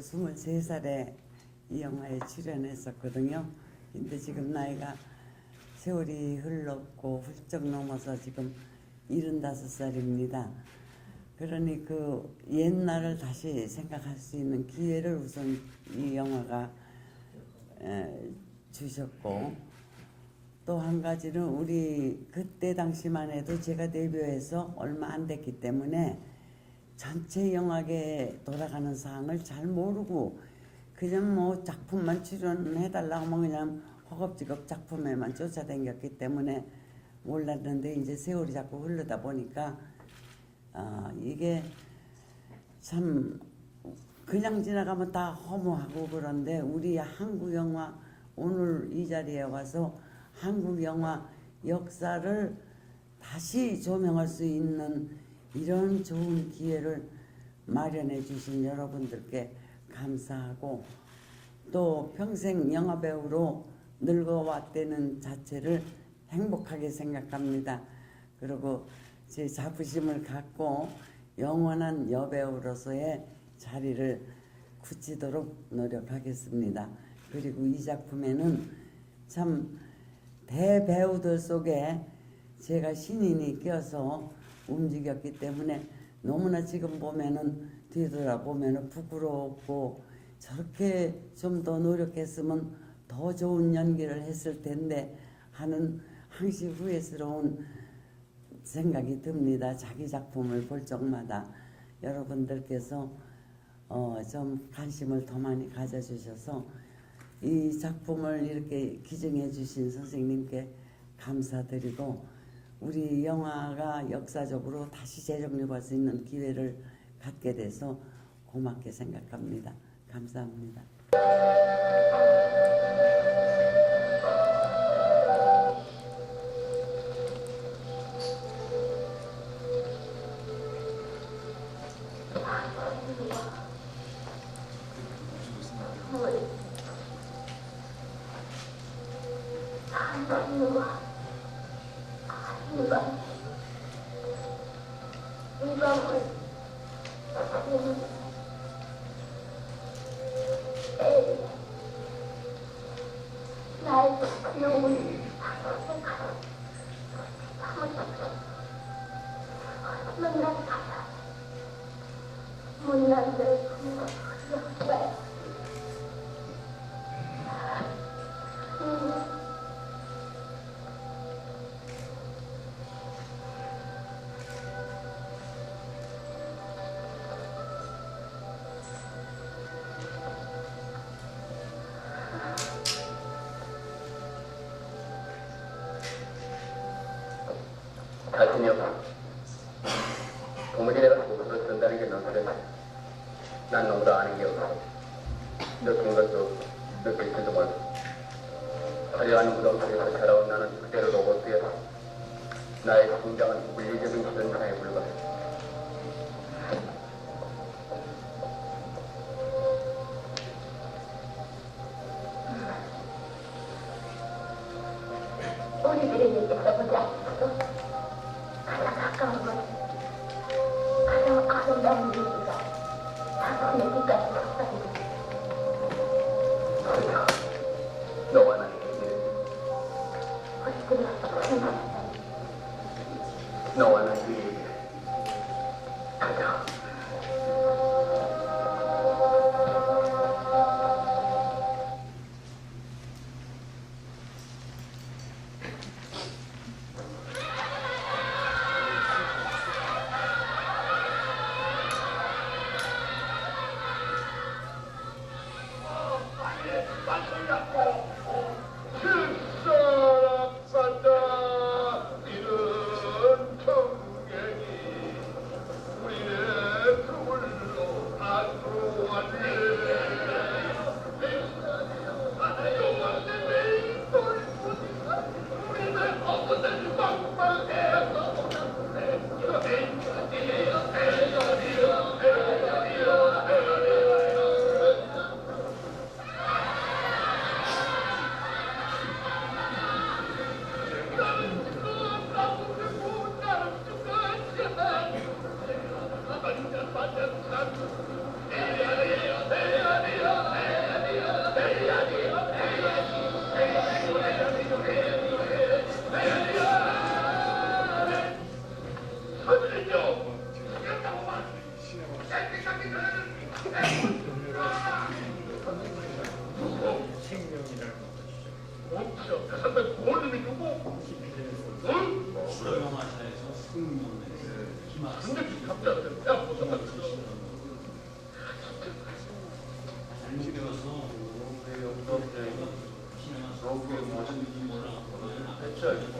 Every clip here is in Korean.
제가 이거 23살에 이 영화에 출연했었거든요. 근데 지금 나이가 세월이 흘렀고 훌쩍 넘어서 지금 75살입니다. 그러니 그 옛날을 다시 생각할 수 있는 기회를 우선 이 영화가 에, 주셨고 또 한 가지는 우리 그때 당시만 해도 제가 데뷔해서 얼마 안 됐기 때문에 전체 영화계에 돌아가는 상황을 잘 모르고 그냥 뭐 작품만 출연해달라고 하면 그냥 허겁지겁 작품에만 쫓아다녔기 때문에 몰랐는데 이제 세월이 자꾸 흐르다 보니까 아 이게 참 그냥 지나가면 다 허무하고 그런데 우리 한국 영화 오늘 이 자리에 와서 한국 영화 역사를 다시 조명할 수 있는 이런 좋은 기회를 마련해 주신 여러분들께 감사하고 또 평생 영화 배우로 늙어왔다는 자체를 행복하게 생각합니다. 그리고 제 자부심을 갖고 영원한 여배우로서의 자리를 굳히도록 노력하겠습니다. 그리고 이 작품에는 참 대배우들 속에 제가 신인이 껴서 움직였기 때문에 너무나 지금 보면은 뒤돌아보면은 부끄럽고 저렇게 좀 더 노력했으면 더 좋은 연기를 했을 텐데 하는 항시 후회스러운 생각이 듭니다. 자기 작품을 볼 적마다 여러분들께서 어, 좀 관심을 더 많이 가져주셔서 이 작품을 이렇게 기증해 주신 선생님께 감사드리고 우리 영화가 역사적으로 다시 재정립할 수 있는 기회를 갖게 돼서 고맙게 생각합니다. 감사합니다. 아름다 얼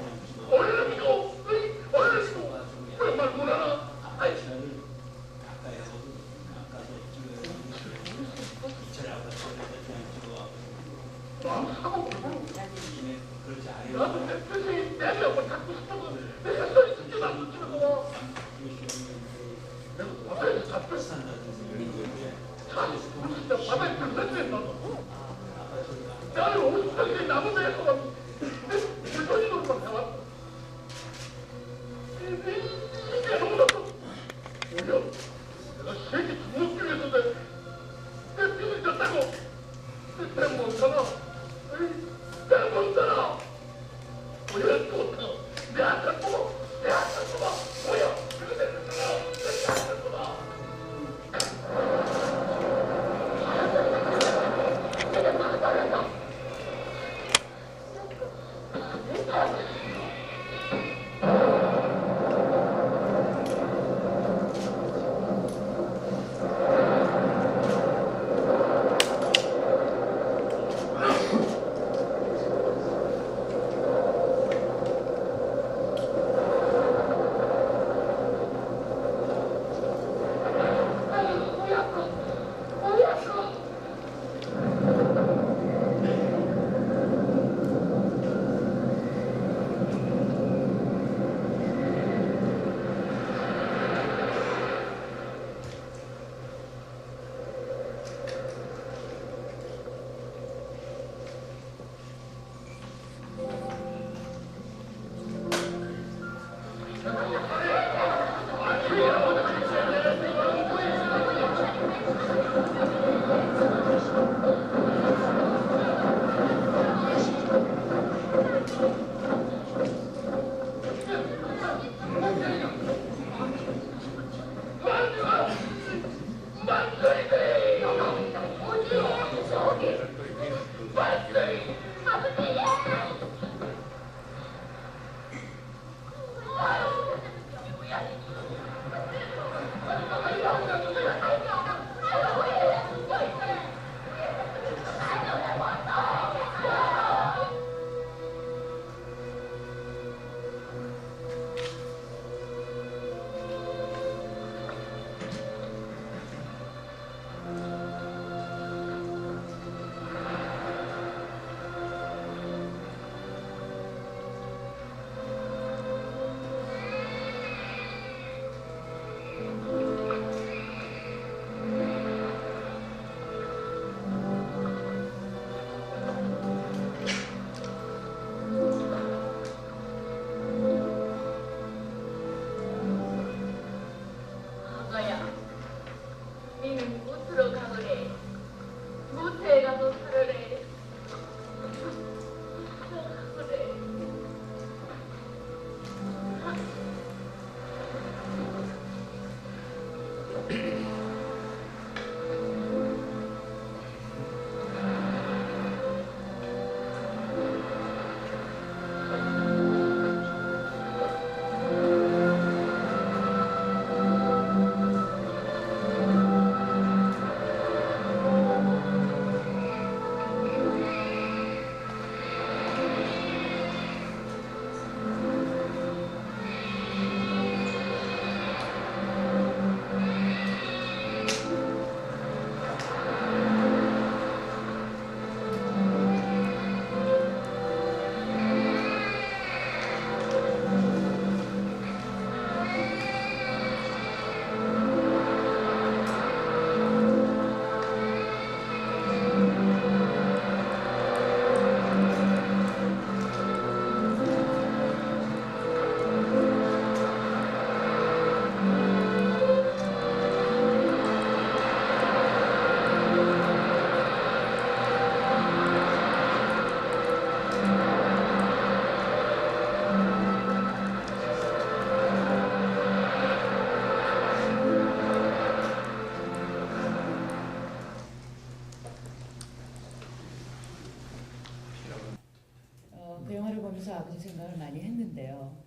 했는데요.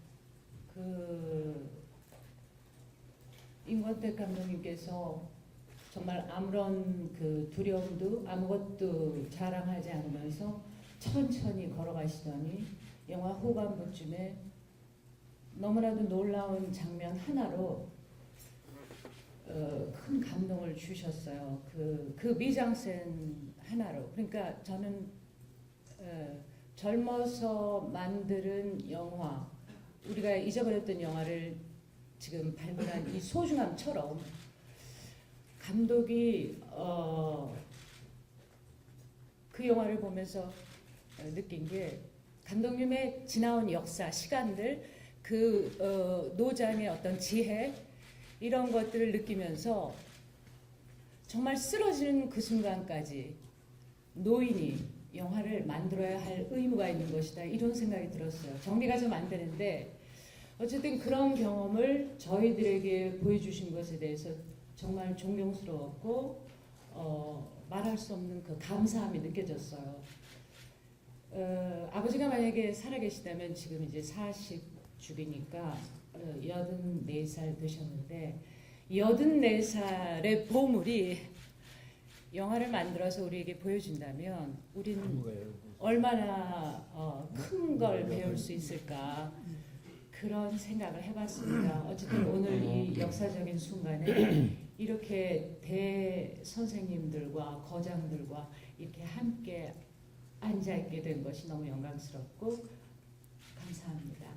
그 임권택 감독님께서 정말 아무런 그 두려움도 아무것도 자랑하지 않으면서 천천히 걸어가시더니 영화 후반부쯤에 너무나도 놀라운 장면 하나로 어, 큰 감동을 주셨어요. 그, 그 미장센 하나로. 그러니까 저는 어, 젊어서 만드는 영화, 우리가 잊어버렸던 영화를 지금 발굴한 이 소중함처럼 감독이 어, 그 영화를 보면서 어, 느낀 게 감독님의 지나온 역사, 시간들, 그 어, 노장의 어떤 지혜 이런 것들을 느끼면서 정말 쓰러지는 그 순간까지 노인이 영화를 만들어야 할 의무가 있는 것이다 이런 생각이 들었어요. 정리가 좀 안 되는데 어쨌든 그런 경험을 저희들에게 보여주신 것에 대해서 정말 존경스러웠고 어, 말할 수 없는 그 감사함이 느껴졌어요. 어, 아버지가 만약에 살아계시다면 지금 이제 40죽이니까 어, 84살 되셨는데 84살의 보물이 영화를 만들어서 우리에게 보여준다면 우리는 얼마나 어, 큰걸 배울 수 있을까? 그런 생각을 해봤습니다. 어쨌든 오늘 이 역사적인 순간에 이렇게 대 선생님들과 거장들과 이렇게 함께 앉아 있게 된 것이 너무 영광스럽고 감사합니다.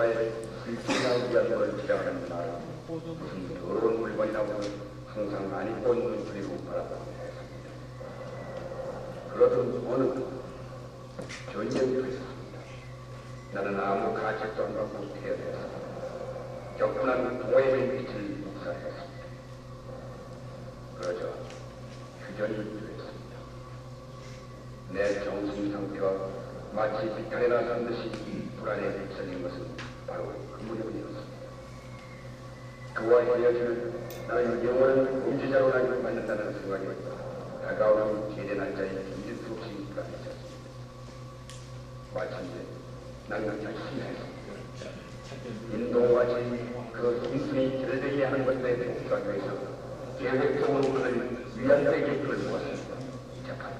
불신하기 위한 걸 주장하는 말 무슨 더러운 물건이라고 항상 안 입고 있는 그리고 바라보고 했습니다. 그러던 어느 날 전쟁이 됐습니다. 나는 아무 가책도 안 받고 태어났습니다. 격분한 동호회의 빛을 묵살했습니다. 그러자 휴전이 일어났습니다. 내 정신 상태가 마치 비탄에 나선 듯이 불안에 휩쓸린 것은 바로 그 무렵이었습니다. 그와 헤어지는 나는 영원한 범죄자로 나를 만난다는 생각이 다가오는 제대 날짜에 견딜 수 없이 불안해졌습니다. 마침내 나는 결심했습니다. 인도같이 그 숨순이 결되게 하는 것에 복수하기 위해서 계획적으로 그를 위안되게 끌어모았습니다. 시작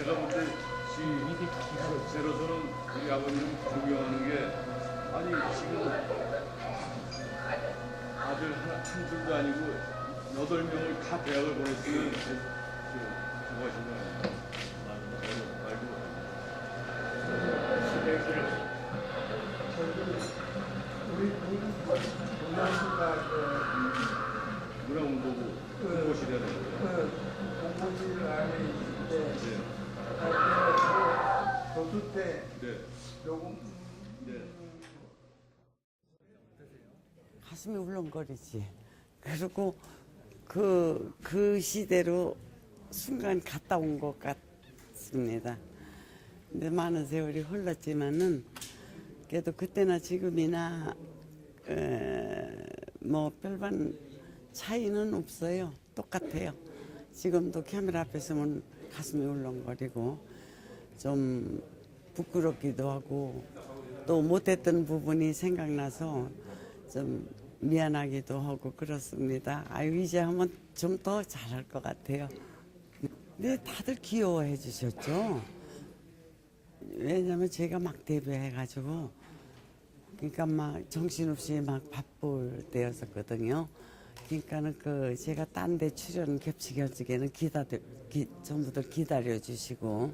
제가 볼 때 제로서는 우리 아버님 존경하는 게 아니 지금 아들 하나 한 둘도 아니고 여덟 명을 다 대학을 보냈으면 좋아하신 거예요. 말고 문화운동부 홍보시대는 거예요. 공무실 안에 있는데 네. 교수 때 네. 조금 네. 가슴이 울렁거리지. 그리고 그, 그 시대로 순간 갔다 온 것 같습니다. 근데 많은 세월이 흘렀지만은 그래도 그때나 지금이나 에, 뭐 별반 차이는 없어요. 똑같아요. 지금도 카메라 앞에 서면 가슴이 울렁거리고 좀 부끄럽기도 하고 또 못했던 부분이 생각나서 좀 미안하기도 하고 그렇습니다. 아유 이제 하면 좀 더 잘할 것 같아요. 근데 다들 귀여워해 주셨죠. 왜냐면 제가 막 데뷔해가지고 그러니까 막 정신없이 막 바쁠 때였었거든요. 그러니까는 그 제가 딴 데 출연 겹치 겹치게는 기다려 기, 전부들 기다려 주시고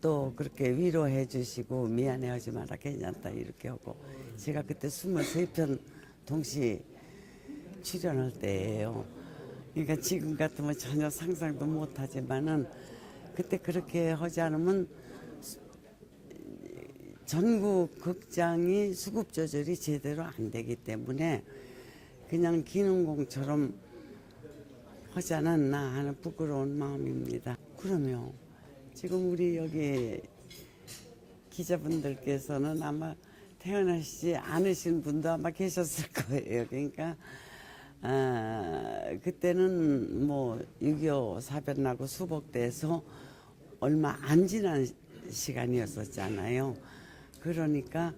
또 그렇게 위로해 주시고 미안해하지 마라 괜찮다 이렇게 하고 제가 그때 23편 동시 출연할 때예요. 그러니까 지금 같으면 전혀 상상도 못하지만은 그때 그렇게 하지 않으면 전국 극장이 수급 조절이 제대로 안 되기 때문에 그냥 기능공처럼 하지 않았나 하는 부끄러운 마음입니다. 그러면 지금 우리 여기 기자분들께서는 아마 태어나시지 않으신 분도 아마 계셨을 거예요. 그러니까 아, 그때는 뭐 6.25 사변 나고 수복돼서 얼마 안 지난 시간이었었잖아요. 그러니까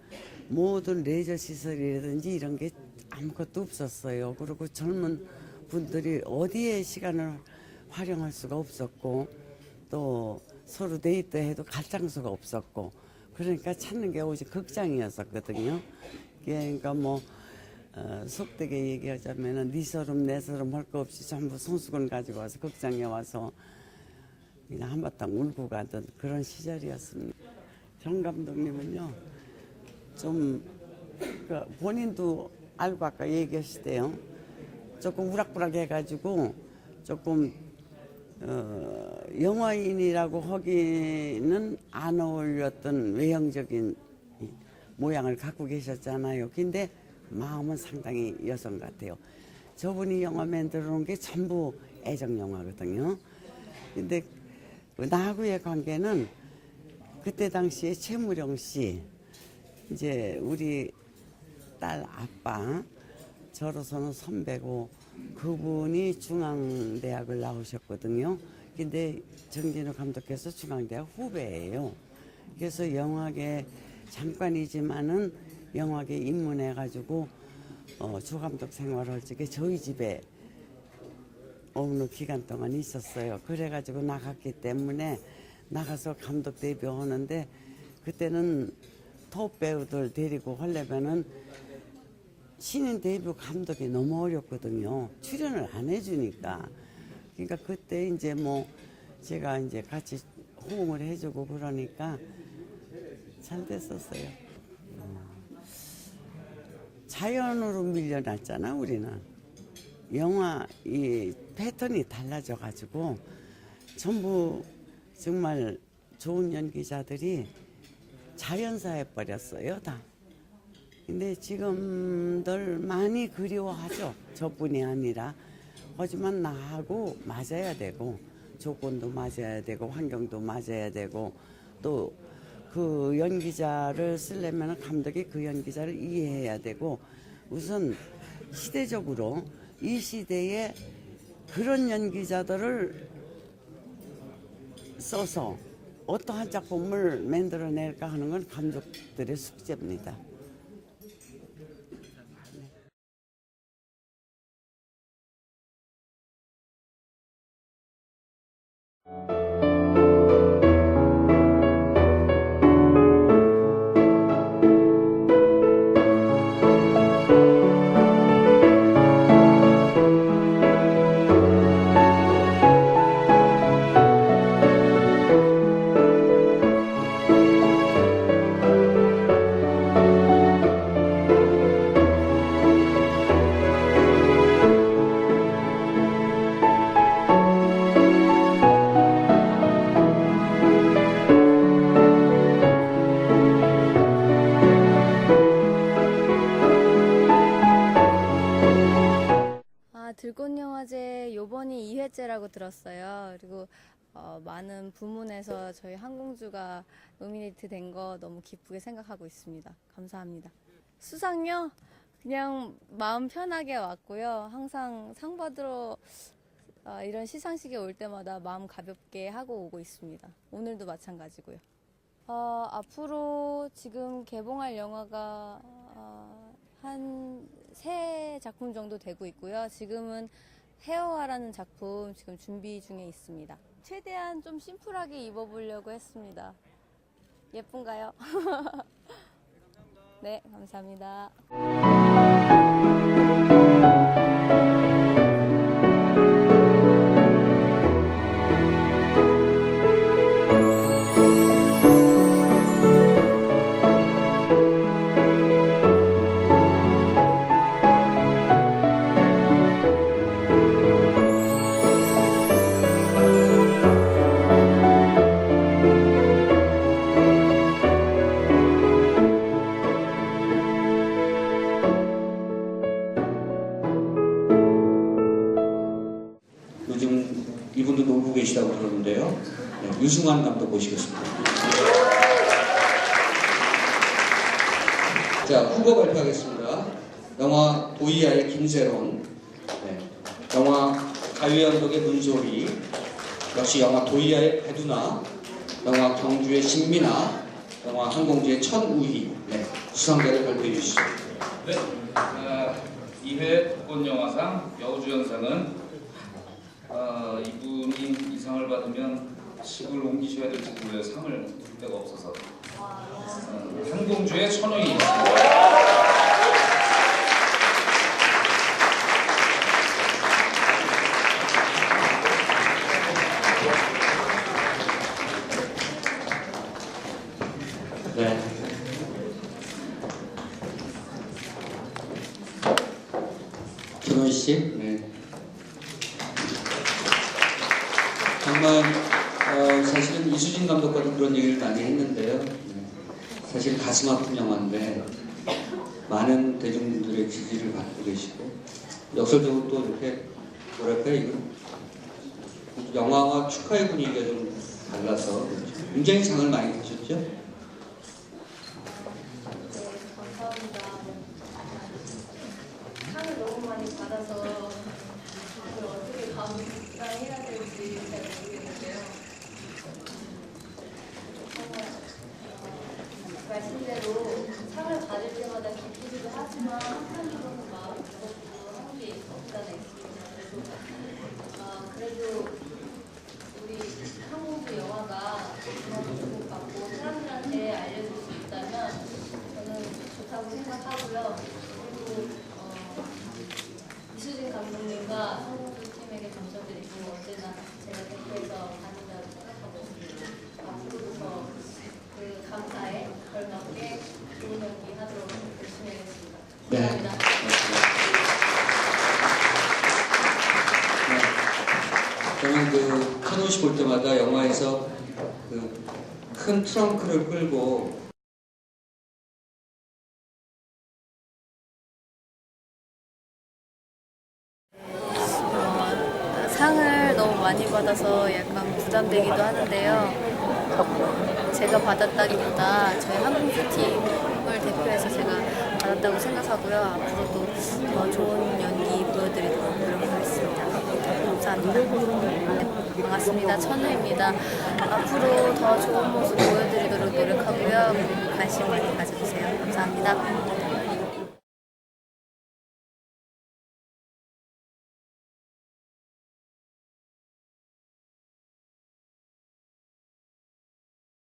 모든 레저 시설이라든지 이런 게 아무것도 없었어요. 그리고 젊은 분들이 어디에 시간을 활용할 수가 없었고 또 서로 데이트해도 갈 장소가 없었고 그러니까 찾는 게 오직 극장이었었거든요. 그러니까 뭐 어, 속되게 얘기하자면은 네 서름 내 서름 할 거 없이 전부 손수건 가지고 와서 극장에 와서 그냥 한바탕 울고 가던 그런 시절이었습니다. 정 감독님은요, 좀, 그 본인도 알고 아까 얘기하시대요. 조금 우락부락 해가지고 조금, 어, 영화인이라고 하기는 안 어울렸던 외형적인 이 모양을 갖고 계셨잖아요. 근데 마음은 상당히 여성 같아요. 저분이 영화 만들어 놓은 게 전부 애정 영화거든요. 근데 나하고의 관계는 그때 당시에 최무령 씨, 이제 우리 딸 아빠, 저로서는 선배고 그분이 중앙대학을 나오셨거든요. 근데 정진우 감독께서 중앙대학 후배예요. 그래서 영화계 잠깐이지만은 영화계 입문해 가지고 어, 조 감독 생활할 적에 저희 집에 어느 기간 동안 있었어요. 그래가지고 나갔기 때문에 나가서 감독 데뷔하는데 그때는 톱 배우들 데리고 하려면은 신인 데뷔 감독이 너무 어렵거든요. 출연을 안 해주니까. 그러니까 그때 이제 뭐 제가 이제 같이 호응을 해주고 그러니까 잘 됐었어요. 자연으로 밀려났잖아, 우리는. 영화 이 패턴이 달라져 가지고 전부 정말 좋은 연기자들이 자연사해 버렸어요, 다. 근데 지금들 많이 그리워하죠. 저뿐이 아니라. 하지만 나하고 맞아야 되고, 조건도 맞아야 되고, 환경도 맞아야 되고, 또 그 연기자를 쓰려면 감독이 그 연기자를 이해해야 되고, 우선 시대적으로 이 시대에 그런 연기자들을 써서 어떠한 작품을 만들어낼까 하는 건 감독들의 숙제입니다. 2회째라고 들었어요. 그리고 어, 많은 부문에서 저희 항공주가 노미네이트 된 거 너무 기쁘게 생각하고 있습니다. 감사합니다. 수상요? 그냥 마음 편하게 왔고요. 항상 상 받으러 어, 이런 시상식에 올 때마다 마음 가볍게 하고 오고 있습니다. 오늘도 마찬가지고요. 어, 앞으로 지금 개봉할 영화가 어, 한세 작품 정도 되고 있고요. 지금은 헤어와라는 작품 지금 준비 중에 있습니다. 최대한 좀 심플하게 입어보려고 했습니다. 예쁜가요? 네, 감사합니다. 영화 항공주의 천우희, 네, 수상자를 발표해 주시죠. 네, 아, 2회 국권영화상 여우주연상은 아, 이분이 이 상을 받으면 집을 옮기셔야 될지 몰라요. 상을 둘 데가 없어서 어, 한공주의 천우희 영화와 축하의 분위기가 좀 달라서 굉장히 상을 많이 타셨죠. 네, 감사합니다. 상을 너무 많이 받아서 이걸 어떻게 감당해야 될지 잘 모르겠는데요. 정말 어, 말씀대로 상을 받을 때마다 기쁘기도 하지만 한편으로는 마음이 무겁고 하는 게 없잖아 있습니다. 그래서 어, 그래도 우리 한국의 영화가 그만큼 주목받고 사람들한테 알려줄 수 있다면 저는 좋다고 생각하고요. 그리고 어, 이수진 감독님과 한국주 팀에게 감사드리고 언제나 제가 대표해서 다닌다고 생각하고 있습니다. 앞으로도 더 그 감사에 걸맞게 좋은 연기 하도록 열심히 하겠습니다. 네. 감사합니다. 네. 저는 그 카논 씨볼 때마다 영화에서 그 큰 트렁크를 끌고 어, 상을 너무 많이 받아서 약간 부담되기도 하는데요. 어, 제가 받았다기보다 저희 항공주 팀을 대표해서 제가 받았다고 생각하고요. 앞으로도 더 좋은 연기 보여드리도록 노력하겠습니다. 감사합니다. 네, 반갑습니다. 천우입니다. 앞으로 더 좋은 모습 보여드리도록 노력하고요. 관심 많이 가져주세요. 감사합니다.